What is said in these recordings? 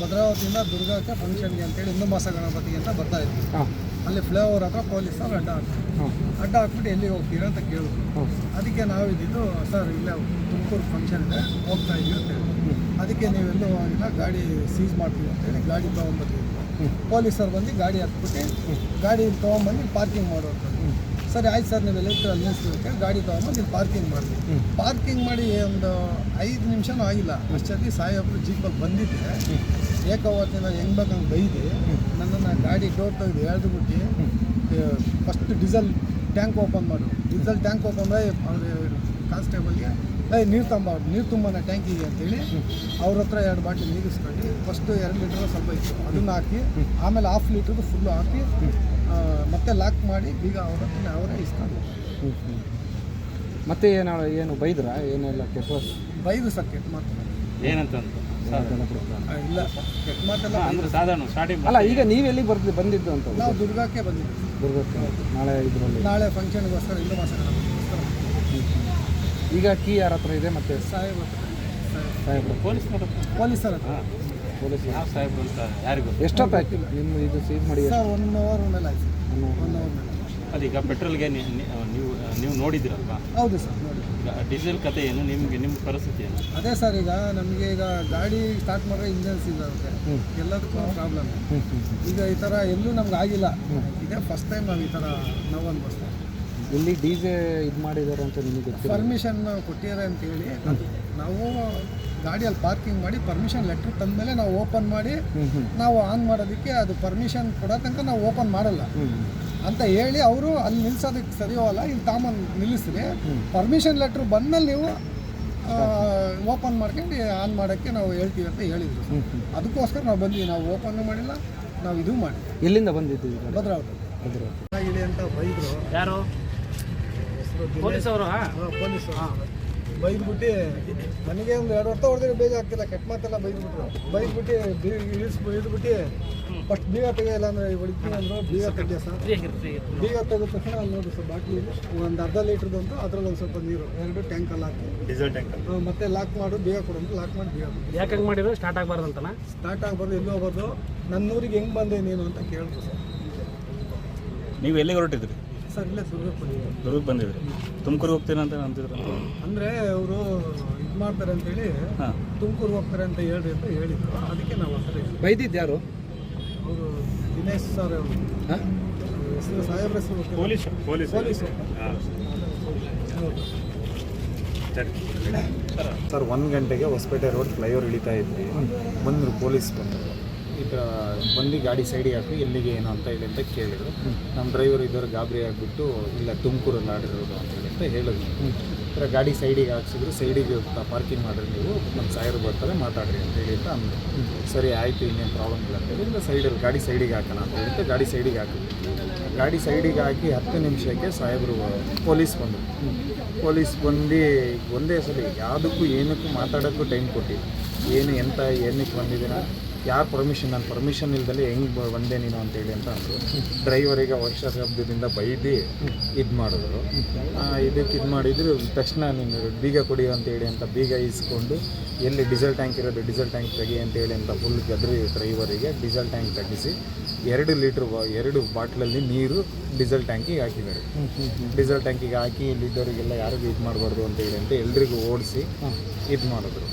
ಭದ್ರಾವತಿಯಿಂದ ದುರ್ಗಕ್ಕೆ ಫಂಕ್ಷನ್ಗೆ ಅಂತೇಳಿ ಹಿಂದೂ ಮಾಸ ಗಣಪತಿ ಅಂತ ಬರ್ತಾ ಇದ್ವಿ. ಅಲ್ಲಿ ಫ್ಲೈಓವರ್ ಹತ್ರ ಪೊಲೀಸರು ಅಡ್ಡ ಹಾಕ್ತಾರೆ ಅಡ್ಡ ಹಾಕ್ಬಿಟ್ಟು ಎಲ್ಲಿಗೆ ಹೋಗ್ತೀರಾ ಅಂತ ಕೇಳಿದ್ರು. ಅದಕ್ಕೆ ನಾವಿದ್ದು ಇದ್ದಿದ್ದು ಸರ್ ಇಲ್ಲೇ ತುಮಕೂರು ಫಂಕ್ಷನ್ ಇದೆ ಹೋಗ್ತಾ ಇದ್ವಿ ಅಂತ ಅದಕ್ಕೆ ನೀವೆಲ್ಲೂ ಹೋಗಿಲ್ಲ ಗಾಡಿ ಸೀಸ್ ಮಾಡ್ತೀವಿ ಅಂತೇಳಿ ಗಾಡಿ ತೊಗೊಂಡ್ಬರ್ತೀವಿ. ಪೊಲೀಸರು ಬಂದು ಗಾಡಿ ಹಾಕ್ಬಿಟ್ಟು ಗಾಡಿ ತೊಗೊಂಬಂದು ಪಾರ್ಕಿಂಗ್ ಮಾಡುವಂಥದ್ದು. ಸರಿ ಆಯ್ತು ಸರ್ ನೀವು ಎಲೆಕ್ಟ್ರಿ ಅಲ್ಲಿ ನಿಲ್ಲಿಸ್ಲಿಕ್ಕೆ ಗಾಡಿ ತೊಗೊಂಬಂದು ಇಲ್ಲಿ ಪಾರ್ಕಿಂಗ್ ಮಾಡಿದ್ವಿ ಪಾರ್ಕಿಂಗ್ ಮಾಡಿ ಒಂದು ಐದು ನಿಮಿಷನೂ ಆಗಿಲ್ಲ. ಅಷ್ಟೊತ್ತಿಗೆ ಸಾಹೇಬರು ಜೀಪಲ್ಲಿ ಬಂದಿದ್ದೆ ಏಕವತ್ತಿನ ಹೆಂಗ್ ಬೇಕಂಗೆ ಬೈದು. ನನ್ನನ್ನು ಗಾಡಿ ಡೋರ್ ತೆಗೆದು ಎಳೆದ್ಬಿಟ್ಟು ಫಸ್ಟ್ ಡೀಸೆಲ್ ಟ್ಯಾಂಕ್ ಓಪನ್ ಮಾಡು ಡೀಸೆಲ್ ಟ್ಯಾಂಕ್ ಓಪನ್ ಮಾಡಿ ಅವ್ರ ಕಾನ್ಸ್ಟೇಬಲ್ಗೆ ಏಯ್ ನೀರು ತಂಬ ನೀರು ತುಂಬನ ಟ್ಯಾಂಕಿಗೆ ಅಂತೇಳಿ ಅವ್ರ ಹತ್ರ ಎರಡು ಬಾಟಲ್ ನೀರು ಇಸ್ಕೊಂಡು ಫಸ್ಟು ಎರಡು ಲೀಟ್ರ್ ಸ್ವಲ್ಪ ಇತ್ತು. ಅದನ್ನು ಹಾಕಿ ಆಮೇಲೆ ಹಾಫ್ ಲೀಟ್ರದ್ದು ಫುಲ್ಲು ಹಾಕಿ ಮತ್ತೆ ಲಾಕ್ ಮಾಡಿ ಬೀಗ ಅವರ ಅವರೇ ಇಸ್ಕೊಂಡು ಮತ್ತೆ ಏನು ಏನು ಬೈದ್ರ? ಏನೆಲ್ಲ ಕೆಟ್ಟ ಬೈದು ಸರ್ ಕೆಟ್ಟ ಮಾತು. ಏನಂತ ಇಲ್ಲ ಕೆಟ್ಟ ಮಾತೆಲ್ಲ. ಅಂದ್ರೆ ಸಾಧಾರಣ ಸ್ಟಾರ್ಟಿಂಗ್ ಅಲ್ಲ ಈಗ ನೀವು ಎಲ್ಲಿ ಬರ್ದು ಬಂದಿದ್ದು ಅಂತ ನಾವು ದುರ್ಗಾಕ್ಕೆ ಬಂದಿದ್ದೀವಿ ದುರ್ಗಕ್ಕೆ? ನಾಳೆ ಇದರಲ್ಲಿ? ನಾಳೆ ಫಂಕ್ಷನ್ಗೋಸ್ಕರ ಹಿಂದೂ ಮಾಸಗೋಸ್ಕರ ಈಗ ಕೀ ಯಾರ ಹತ್ರ ಇದೆ ಮತ್ತೆ? ಸಾಹೇಬ್ ಸಾಹೇಬ್ರು. ಪೊಲೀಸ್ ಪೊಲೀಸರ ಹತ್ರ. ಪೊಲೀಸ್ ಯಾವ ಸಾಹೇಬ್ರು ಅಂತ ಯಾರಿಗೂ ಎಷ್ಟೊತ್ತಾಯ್ತು ನಿಮ್ಮ ಇದು ಸೀಸ್ ಮಾಡಿ ಸರ್ ಒನ್ ಅವರ್ ಮೇಲೆ ಆಯ್ತು ಒನ್ ಅವರ್ ಮೇಲೆ ಅದೀಗ ಪೆಟ್ರೋಲ್ಗೆ ನೀವು ನೀವು ನೋಡಿದಿರಲ್ವಾ ಹೌದು ಸರ್ ನೋಡಿ. ಈಗ ಡೀಸೆಲ್ ಕತೆ ಏನು? ನಿಮಗೆ ನಿಮ್ಮ ಪರಿಸ್ಥಿತಿ ಏನು? ಅದೇ ಸರ್ ಈಗ ನಮಗೆ ಈಗ ಗಾಡಿ ಸ್ಟಾರ್ಟ್ ಮಾಡಿದ್ರೆ ಇಂಜನ್ಸ್ ಇದಾಗುತ್ತೆ ಎಲ್ಲದಕ್ಕೂ ಪ್ರಾಬ್ಲಮ್ ಹ್ಞೂ ಹ್ಞೂ ಈಗ ಈ ಥರ ಎಲ್ಲೂ ನಮ್ಗೆ ಆಗಿಲ್ಲ. ಇದೇ ಫಸ್ಟ್ ಟೈಮ್ ನಾವು ಈ ಥರ ನೋವನ್ ಅನ್ಭವಿಸ್ತೀವಿ. ಇಲ್ಲಿ ಡಿ ಜೆ ಇದು ಮಾಡಿದ್ದಾರೆ ಅಂತ ನಿಮಗೆ ಗೊತ್ತಿಲ್ಲ? ಪರ್ಮಿಷನ್ ಕೊಟ್ಟಿದ್ದಾರೆ ಅಂತೇಳಿ ಹೇಳಿ. ನಾವು ಗಾಡಿಯಲ್ಲಿ ಪಾರ್ಕಿಂಗ್ ಮಾಡಿ ಪರ್ಮಿಷನ್ ಲೆಟ್ರ್ ತಂದಮೇಲೆ ನಾವು ಓಪನ್ ಮಾಡಿ ನಾವು ಆನ್ ಮಾಡೋದಕ್ಕೆ ಅದು ಪರ್ಮಿಷನ್ ಕೊಡೋ ತನಕ ನಾವು ಓಪನ್ ಮಾಡಲ್ಲ. ಅಂತ ಹೇಳಿ ಅವರು ಅಲ್ಲಿ ನಿಲ್ಸೋದಕ್ಕೆ ಸರಿ ಹೋಗಲ್ಲ ಇಲ್ಲಿ ತಾಮನ್ ನಿಲ್ಲಿಸ್ರಿ ಪರ್ಮಿಷನ್ ಲೆಟ್ರ್ ಬಂದಮೇಲೆ ನೀವು ಓಪನ್ ಮಾಡ್ಕೊಂಡು ಆನ್ ಮಾಡೋಕ್ಕೆ ನಾವು ಹೇಳ್ತೀವಿ ಅಂತ ಹೇಳಿದ್ರು. ಅದಕ್ಕೋಸ್ಕರ ನಾವು ಬಂದ್ವಿ. ನಾವು ಓಪನ್ ಮಾಡಿಲ್ಲ ನಾವು ಇದು ಮಾಡಿ ಎಲ್ಲಿಂದ ಬಂದಿದ್ದೀವಿ ಭದ್ರಾವತಿ. ಭದ್ರಾವತಿ. ಆಗಿದೆ ಅಂತ ಬೈದರು ಯಾರು? ಪೊಲೀಸ್ ಅವರು ಪೊಲೀಸರು ಬೈದ್ಬಿಟ್ಟು ನನಗೆ ಒಂದು ಎರಡು ವರ್ಷ ಹೊಡೆದ್ರೆ ಬೇಗ ಆಗ್ತಿಲ್ಲ ಕೆಟ್ಟ ಮಾತೆಲ್ಲ ಬೈದ್ಬಿಟ್ರು. ಬೈದ್ಬಿಟ್ಟು ಬೀಗ ಇಳಿಸ್ ಇಳಿದ್ಬಿಟ್ಟು ಫಸ್ಟ್ ಬೀಗ ತೆಗೆಯಲ್ಲ ಅಂದ್ರೆ ಹೊಡಿತೀನಿ ಅಂದ್ರೆ ಬೀಗ ತೆಗಿಯ ಸರ್? ಬೀಗ ತೆಗೆದ ತಕ್ಷಣ ಅಲ್ಲಿ ನೋಡಿ ಸರ್ ಬಾಟ್ಲಿ ಒಂದು ಅರ್ಧ ಲೀಟ್ರದ್ದು ಅಂತ ಅದ್ರಲ್ಲಿ ಒಂದು ಸ್ವಲ್ಪ ನೀರು ಎರಡು ಟ್ಯಾಂಕಲ್ಲಿ ಹಾಕಿ. ಡೀಸೆಲ್ ಟ್ಯಾಂಕ್ ಮತ್ತೆ ಲಾಕ್ ಮಾಡು ಬೀಗ ಕೊಡು ಅಂತ ಲಾಕ್ ಮಾಡಿ ಬೀಗ ಯಾಕೆ ಮಾಡಿದ್ರು? ಸ್ಟಾರ್ಟ್ ಆಗಬಾರ್ದು ಅಂತನಾ? ಸ್ಟಾರ್ಟ್ ಆಗಬಾರ್ದು ಎಲ್ಲಿ ಹೋಗೋದು ನನ್ನ ಊರಿಗೆ ಹೆಂಗೆ ಬಂದೆ ನೀನು ಅಂತ ಕೇಳಿದ್ರು ಸರ್. ನೀವು ಎಲ್ಲಿಗೆ ಹೊರಟಿದ್ರಿ? ಸರ್ ಇಲ್ಲೇ ದುರ್ಗಕ್ಕೆ ಬಂದಿದ್ದು ದುರ್ಗಕ್ಕೆ ಬಂದಿದ್ರಿ. ತುಮಕೂರು ಹೋಗ್ತೀರಾ ಅಂತ ಅಂತಿದ್ರು ಅಂದರೆ ಅವರು ಇದು ಮಾಡ್ತಾರೆ ಅಂತೇಳಿ ಹಾಂ. ತುಮಕೂರು ಹೋಗ್ತಾರೆ ಅಂತ ಹೇಳಿ ಅಂತ ಹೇಳಿದ್ರು. ಅದಕ್ಕೆ ನಾವು ಸರಿ ಬೈದಿದ್ದು ಯಾರು? ಅವರು ದಿನೇಶ್ ಸರ್ ಅವರು. ಹಾಂ? ಹೆಸರು ಸಾಹೇಬ್ರ ಹೆಸರು ಪೊಲೀಸ್ ಪೊಲೀಸ್. ಪೊಲೀಸ್. ಸರ್. ಒಂದು ಗಂಟೆಗೆ ಹೊಸಪೇಟೆ ರೋಡ್ ಫ್ಲೈಓವರ್ ಇಳಿತಾ ಇದ್ವಿ. ಬಂದರು ಪೊಲೀಸ್ ಬಂದರು. ಈಗ ಬಂದು ಗಾಡಿ ಸೈಡಿಗೆ ಹಾಕಿ ಎಲ್ಲಿಗೆ ಏನು ಅಂತ ಹೇಳಿ ಅಂತ ಕೇಳಿದರು. ನಮ್ಮ ಡ್ರೈವರ್ ಇದ್ದವ್ರು ಗಾಬರಿ ಆಗಿಬಿಟ್ಟು ಇಲ್ಲ ತುಮಕೂರಲ್ಲಿ ಆಡಿರೋದು ಅಂತ ಹೇಳಿ ಅಂತ ಹೇಳಿದ್ರು. ಈ ಥರ ಗಾಡಿ ಸೈಡಿಗೆ ಹಾಕ್ಸಿದ್ರು ಸೈಡಿಗೆ ಪಾರ್ಕಿಂಗ್ ಮಾಡಿರಿ ನೀವು ನಮ್ಮ ಸಾಯರು ಬರ್ತಾರೆ ಮಾತಾಡ್ರಿ ಅಂತ ಹೇಳಿ ಅಂತ ಅಂದರು. ಸರಿ ಆಯಿತು ಇನ್ನೇನು ಪ್ರಾಬ್ಲಮ್ ಇಲ್ಲ ಅಂತ ಹೇಳಿ ಸೈಡಲ್ಲಿ ಗಾಡಿ ಸೈಡಿಗೆ ಹಾಕೋಣ ಅಂತ ಹೇಳಿದ್ರೆ. ಗಾಡಿ ಸೈಡಿಗೆ ಹಾಕಿ. ಗಾಡಿ ಸೈಡಿಗೆ ಹಾಕಿ ಹತ್ತು ನಿಮಿಷಕ್ಕೆ ಸಾಹೇಬರು ಪೊಲೀಸ್ ಬಂದರು. ಪೊಲೀಸ್ ಬಂದು ಒಂದೇ ಸರಿ ಯಾವುದಕ್ಕೂ ಏನಕ್ಕೂ ಮಾತಾಡೋಕ್ಕೂ ಟೈಮ್ ಕೊಟ್ಟಿಲ್ಲ. ಏನು ಎಂತ ಏನಕ್ಕೆ ಬಂದಿದ್ದೀನ ಯಾರು ಪರ್ಮಿಷನ್ ನಾನು ಪರ್ಮಿಷನ್ ಇಲ್ದಲೆ ಹೆಂಗೆ ಬಂದೆ ನೀನು ಅಂತೇಳಿ ಅಂತ ಅಂದರು. ಡ್ರೈವರಿಗೆ ವರ್ಷ ಶಬ್ದದಿಂದ ಬೈದು ಇದು ಮಾಡಿದ್ರು. ಇದಕ್ಕೆ ಇದು ಮಾಡಿದ್ರು. ತಕ್ಷಣ ನೀನು ಬೀಗ ಕೊಡಿ ಅಂತೇಳಿ ಅಂತ ಬೀಗ ಇಸ್ಕೊಂಡು ಎಲ್ಲಿ ಡೀಸೆಲ್ ಟ್ಯಾಂಕ್ ಇರೋದು ಡೀಸೆಲ್ ಟ್ಯಾಂಕ್ ತೆಗಿ ಅಂತೇಳಿ ಅಂತ ಫುಲ್ ಗದ್ರಿ ಡ್ರೈವರಿಗೆ ಡೀಸೆಲ್ ಟ್ಯಾಂಕ್ ತೆಗಿಸಿ ಎರಡು ಲೀಟ್ರ್ ಎರಡು ಬಾಟ್ಲಲ್ಲಿ ನೀರು ಡೀಸೆಲ್ ಟ್ಯಾಂಕಿಗೆ ಹಾಕಿದ್ದಾರೆ. ಡೀಸೆಲ್ ಟ್ಯಾಂಕಿಗೆ ಹಾಕಿ ಇಲ್ಲಿದ್ದವರಿಗೆಲ್ಲ ಯಾರಿಗೂ ಇದು ಮಾಡಬಾರ್ದು ಅಂತ ಹೇಳಿ ಅಂತ ಎಲ್ರಿಗೂ ಓಡಿಸಿ ಇದು ಮಾಡಿದ್ರು.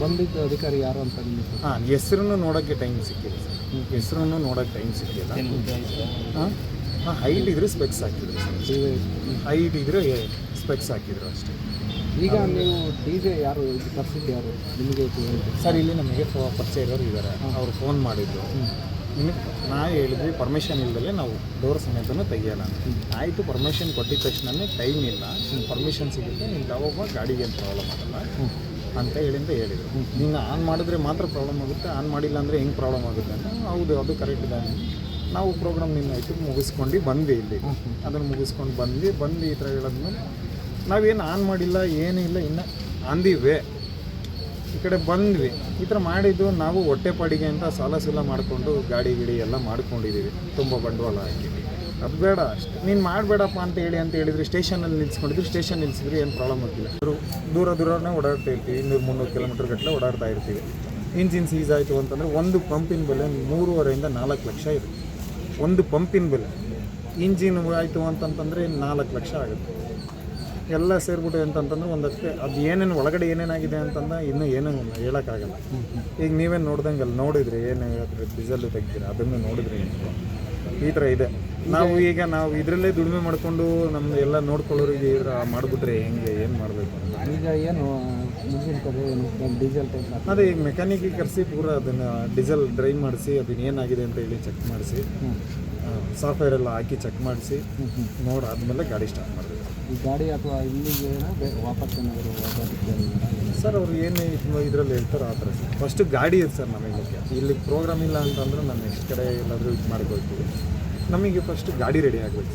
ಬಂದಿದ್ದ ಅಧಿಕಾರಿ ಯಾರು ಅಂತ ನಿಮಗೆ ಹಾಂ ಹೆಸರನ್ನು ನೋಡೋಕ್ಕೆ ಟೈಮ್ ಸಿಕ್ಕಿಲ್ಲ ಸರ್. ಹೆಸರನ್ನು ನೋಡೋಕ್ಕೆ ಟೈಮ್ ಸಿಕ್ಕಿಲ್ಲ. ಹಾಂ ಹಾಂ ಹೈಟ್ ಇದ್ರೆ ಸ್ಪೆಕ್ಸ್ ಹಾಕಿದ್ರು ಸರ್. ಹೈಟ್ ಇದ್ರೆ ಸ್ಪೆಕ್ಸ್ ಹಾಕಿದ್ರು ಅಷ್ಟೇ. ಈಗ ನೀವು ಡಿ ಜೆ ಯಾರು ಕರ್ಸಿದ್ದು ತರಿಸಿದ್ದು ಯಾರು? ನಿಮಗೆ ಸರ್ ಇಲ್ಲಿ ನಮಗೆ ಫ- ಪರಿಚಯ ಇರೋರು ಇದ್ದಾರೆ. ಅವ್ರು ಫೋನ್ ಮಾಡಿದ್ರು. ನಿಮಗೆ ನಾ ಹೇಳಿದ್ವಿ ಪರ್ಮಿಷನ್ ಇಲ್ಲದಲ್ಲೇ ನಾವು ಡೋರ್ ಸಮೇತನೂ ತೆಗಿಯೋಲ್ಲ ಆಯಿತು ಪರ್ಮಿಷನ್ ಕೊಟ್ಟಿದ ತಕ್ಷಣನೇ ಟೈಮ್ ಇಲ್ಲ. ಪರ್ಮಿಷನ್ ಸಿಗುತ್ತೆ ನಿಮ್ಗೆ ಯಾವಾಗ ಗಾಡಿಗೆ ಏನು ಪ್ರಾಬ್ಲಮ್ ಆಗಲ್ಲ ಅಂತ ಹೇಳಿಂದ ಹೇಳಿದರು. ನೀನು ಆನ್ ಮಾಡಿದ್ರೆ ಮಾತ್ರ ಪ್ರಾಬ್ಲಮ್ ಆಗುತ್ತೆ ಆನ್ ಮಾಡಿಲ್ಲ ಅಂದರೆ ಹೆಂಗೆ ಪ್ರಾಬ್ಲಮ್ ಆಗುತ್ತೆ ಅಂತ ಹೌದು, ಅದು ಕರೆಕ್ಟ್ ಇದೆ ನಾವು ಪ್ರೋಗ್ರಾಮ್ ನಿನ್ನ ಆಯಿತು ಮುಗಿಸ್ಕೊಂಡು ಬಂದ್ವಿ ಇಲ್ಲಿ. ಅದನ್ನು ಮುಗಿಸ್ಕೊಂಡು ಬಂದ್ವಿ ಬಂದು ಈ ಥರ ಹೇಳಿದ್ಮೇಲೆ ನಾವೇನು ಆನ್ ಮಾಡಿಲ್ಲ, ಏನೂ ಇಲ್ಲ, ಇನ್ನು ಆನ್ ದಿ ವೇ ಈ ಕಡೆ ಬಂದ್ವಿ. ಈ ಥರ ಮಾಡಿದ್ದು ನಾವು ಹೊಟ್ಟೆಪಾಡಿಗೆ ಅಂತ ಸಾಲ ಸೂಲ ಮಾಡಿಕೊಂಡು ಗಾಡಿ ಗಿಡಿ ಎಲ್ಲ ಮಾಡ್ಕೊಂಡಿದ್ದೀವಿ. ತುಂಬ ಬಂಡವಾಳ ಹಾಕಿ ಅದು ಬೇಡ ಅಷ್ಟೇ. ನೀನು ಮಾಡಬೇಡಪ್ಪ ಅಂತ ಹೇಳಿ ಅಂತ ಹೇಳಿದ್ರೆ ಸ್ಟೇಷನಲ್ಲಿ ನಿಲ್ಸ್ಕೊಂಡಿದ್ರು, ಸ್ಟೇಷನ್ ನಿಲ್ಸಿದ್ರೆ ಏನು ಪ್ರಾಬ್ಲಮ್ ಆಗಿಲ್ಲ ದೂರ ದೂರ ದೂರನೇ ಓಡಾಡ್ತಾ ಇರ್ತೀವಿ, ಇನ್ನೂರು ಮುನ್ನೂರು ಕಿಲೋಮೀಟರ್ ಗಟ್ಟಲೆ ಓಡಾಡ್ತಾ ಇರ್ತೀವಿ. ಇಂಜಿನ್ ಸೀಸ್ ಆಯಿತು ಅಂತಂದರೆ ಒಂದು ಪಂಪಿನ ಬೆಲೆ ಮೂರುವರೆಯಿಂದ ನಾಲ್ಕು ಲಕ್ಷ ಇದೆ ಒಂದು ಪಂಪಿನ ಬೆಲೆ. ಇಂಜಿನ್ ಆಯಿತು ಅಂತಂತಂದರೆ ನಾಲ್ಕು ಲಕ್ಷ ಆಗುತ್ತೆ. ಎಲ್ಲ ಸೇರಿಬಿಟ್ಟು ಅಂತಂತಂದ್ರೆ ಒಂದಕ್ಕೆ ಅದು ಏನೇನು ಒಳಗಡೆ ಏನೇನಾಗಿದೆ ಅಂತಂದ್ರೆ ಇನ್ನೂ ಏನೇನು ಹೇಳೋಕ್ಕಾಗಲ್ಲ. ಈಗ ನೀವೇನು ನೋಡ್ದಂಗೆ ಅಲ್ಲಿ ನೋಡಿದ್ರಿ ಏನು ಡೀಸೆಲ್ ತೆಗ್ದಿರ, ಅದನ್ನು ನೋಡಿದ್ರಿ ಈ ಥರ ಇದೆ. ನಾವು ಈಗ ನಾವು ಇದರಲ್ಲೇ ದುಡಿಮೆ ಮಾಡಿಕೊಂಡು ನಮ್ಮ ಎಲ್ಲ ನೋಡ್ಕೊಳ್ಳೋರಿಗೆ ಈ ಥರ ಮಾಡಿಬಿಟ್ರೆ ಹೆಂಗೆ ಏನು ಮಾಡಬೇಕು ಅಂತ. ಈಗ ಏನು ಮುಂದಿನ ಕಡೆ ಏನು ಡೀಸೆಲ್ ಟೈಪ್ ಅದೇ ಈಗ ಮೆಕ್ಯಾನಿಕ್ಗೆ ಕರೆಸಿ ಪೂರ ಅದನ್ನು ಡೀಸೆಲ್ ಡ್ರೈ ಮಾಡಿಸಿ ಅದನ್ನ ಏನಾಗಿದೆ ಅಂತ ಹೇಳಿ ಚೆಕ್ ಮಾಡಿಸಿ. ಸಾಫ್ಟ್ವೇರ್ ಎಲ್ಲ ಹಾಕಿ ಚೆಕ್ ಮಾಡಿಸಿ. ನೋಡಾದ್ಮೇಲೆ ಗಾಡಿ ಸ್ಟಾರ್ಟ್ ಮಾಡಬೇಕು. ಈ ಗಾಡಿ ಅಥವಾ ಇಲ್ಲಿಗೆ ವಾಪಸ್ ಏನಾದರೂ ಸರ್, ಅವ್ರು ಏನು ಇದರಲ್ಲಿ ಹೇಳ್ತಾರೋ ಆ ಥರ ಸರ್ ಫಸ್ಟು ಗಾಡಿ ಇದೆ ಸರ್ ನಮಗೆ ಮುಖ್ಯ. ಇಲ್ಲಿ ಪ್ರೋಗ್ರಾಮ್ ಇಲ್ಲ ಅಂತಂದ್ರೆ ನಾನು ನೆಕ್ಸ್ಟ್ ಕಡೆ ಎಲ್ಲಾದರೂ ಇದು ಮಾಡ್ಕೊಳ್ತೀವಿ. ನಮಗೆ ಫಸ್ಟ್ ಗಾಡಿ ರೆಡಿ ಆಗಬೇಕು.